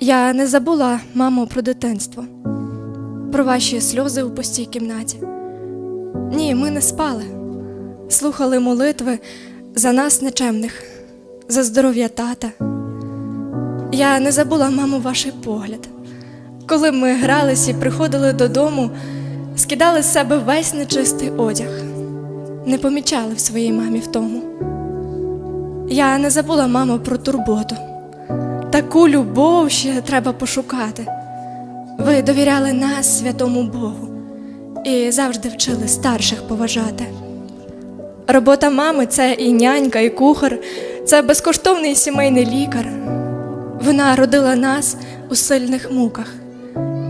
Я не забула, мамо, про дитинство, про ваші сльози у пустій кімнаті. Ні, ми не спали, слухали молитви за нас нечемних, за здоров'я тата. Я не забула, мамо, ваш погляд. Коли ми грались і приходили додому, скидали з себе весь нечистий одяг, не помічали в своїй мамі втому. Я не забула, мамо, про турботу. Таку любов ще треба пошукати. Ви довіряли нас, святому Богу, і завжди вчили старших поважати. Робота мами це і нянька, і кухар, це безкоштовний сімейний лікар. Вона родила нас у сильних муках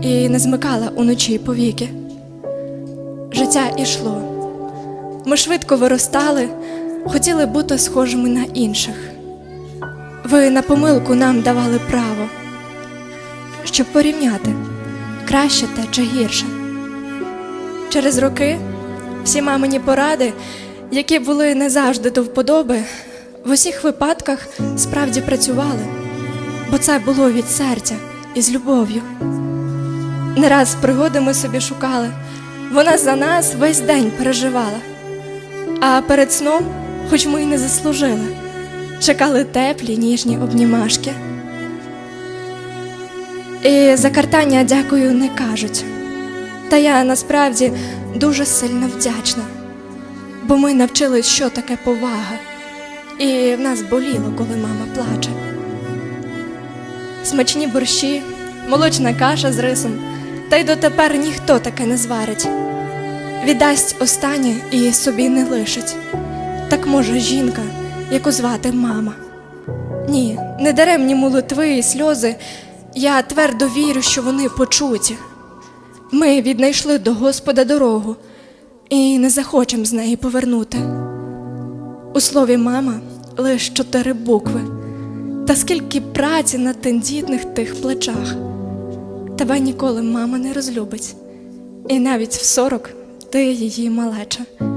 і не змикала уночі повіки. Життя ішло. Ми швидко виростали, хотіли бути схожими на інших. Ви на помилку нам давали право, щоб порівняти краще те чи гірше. Через роки всі мамині поради, які були не завжди до вподоби, в усіх випадках справді працювали, бо це було від серця і з любов'ю. Не раз пригоди ми собі шукали, вона за нас весь день переживала. А перед сном, хоч ми й не заслужили, чекали теплі ніжні обнімашки. І за картання дякую не кажуть. Та я насправді дуже сильно вдячна, бо ми навчились, що таке повага, і в нас боліло, коли мама плаче. Смачні борщі, молочна каша з рисом, та й дотепер ніхто таке не зварить. Віддасть останнє і собі не лишить. Так може жінка, яку звати мама. Ні, не даремні молитви і сльози. Я твердо вірю, що вони почуті. Ми віднайшли до Господа дорогу і не захочемо з неї повернути. У слові мама лише чотири букви, та скільки праці на тендітних тих плечах. Тебе ніколи мама не розлюбить, і навіть в сорок ти її малеча.